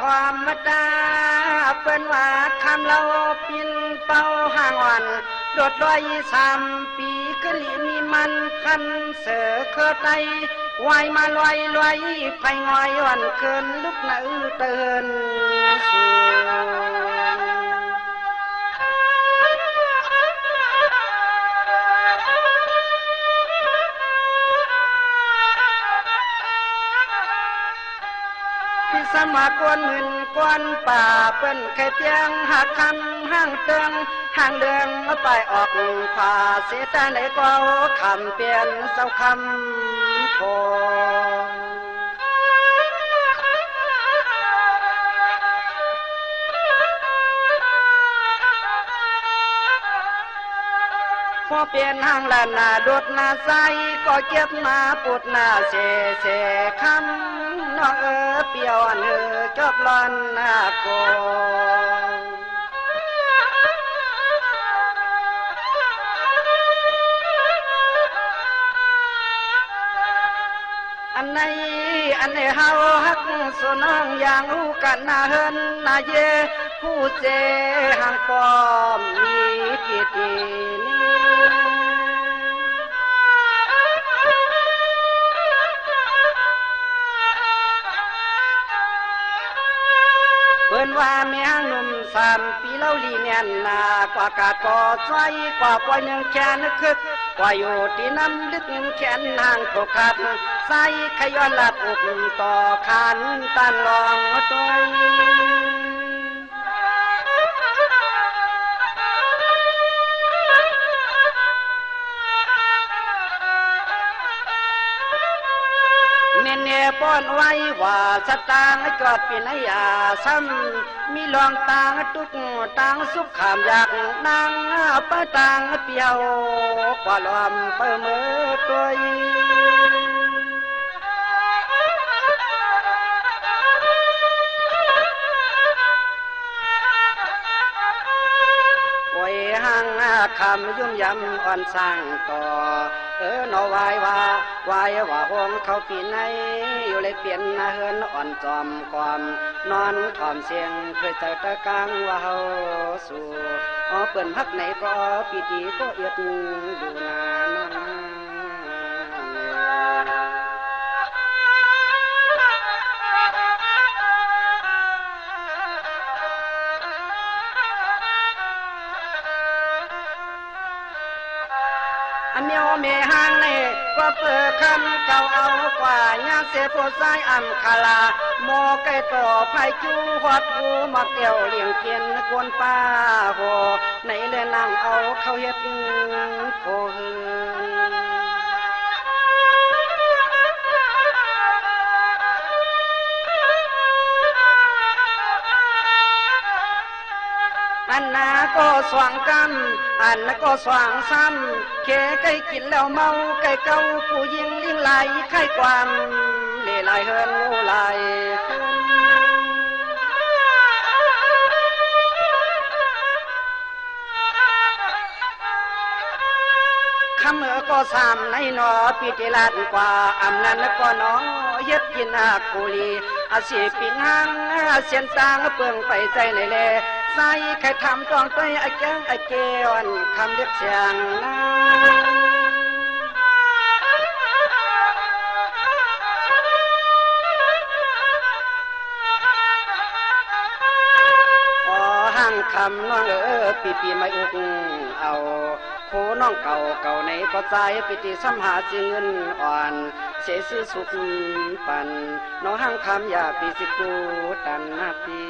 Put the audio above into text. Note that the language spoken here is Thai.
ทอมมดาเป็นว่าคำเราปินเป้าห่างอ่อนโดดร้อยสามปีก็ลีมีมันคันเสือเคอไตวายมาลอยลอยไปงอยอ่อนเกินลุกหน้อเตือน สมากวนหมื่นกวนป่าเปิ้นไข่เตียงหักคำห้างเตืองห่างเดืองมาไปออกฝ่าเสียใจไหนกว่าคำเปลี่ยนเศร้าคำโพ พอเปลี่ยนห้างลานาดดนาใสก็เก็บมาปุดนาเสเสคำน้อเออเปียวอันเออจบลอนนาโกอันไหนอันไหนเฮาฮักสน้องอย่างรู้กันนาเฮินนาเยผู้เจห่างปอมมีปีตีนี้ เปิ้นว่าแม่หนุ่มสามปีเล่าลีเนียนนากว่ากาดก่อใจกว่าปล่อยหนึ่งแขนคึกกว่าอยู่ที่น้ำลึกแขนห่างโกขาดใส่ขย้อนลัดอกต่อขันตันลองตัว ว้ว่าสตางจอดปีนยาซ้ำมีลองตางตุกตางสุขขามอยากนางปะตางเปียวกว่าลอมเปิมือตัางคำยุ่มยำอ่อนสร้างต่อ เออนอวายว่าวายว่าหงเขาปีในอยู่เลยเปลี่ยนนาเฮินอ่อนจอมความนอนถอมเสียงเคยเจอตะกังว่าเฮาสู่อ๋อเปิ่นพักไหนก็ปีตีก็เอียดดูนาน เปิดคำเก่าเอากว่ายาเสโพสายอัมคาลาโมไก่ต่อไผจูหอดหูมาเกี่ยวเลี้ยงเกียนกวนป้าโหในเรนังเอาเขาเฮ็ดโพหืน อันนาก็สว่างกัน อันนาก็สว่างซ้ำเคไก่กินแล้วเมาไก่เก่าผู้ยิงลิงไหลไข่ความเล่ลายเฮินงูไหลคำเออก็สามในนอปีติลาดกว่าอำนันก็หนอเย็ดกินอาคุลีอาศีปิงหังเสียนตางเปืองไปใจในเล ใส่ไข่ทำตองต้อยไอ้แก้งไอ้เกวันคำเรียกเสียงนะอ๋อห้างคำน้องเออปีปีไม่อุกเอาโคน้องเก่าเก่าในก็ใจปิติสัมหาสิเงินอ่อนเสียซื้อสุขปันน้องห้างคำอย่าปีสิกูตันนาปี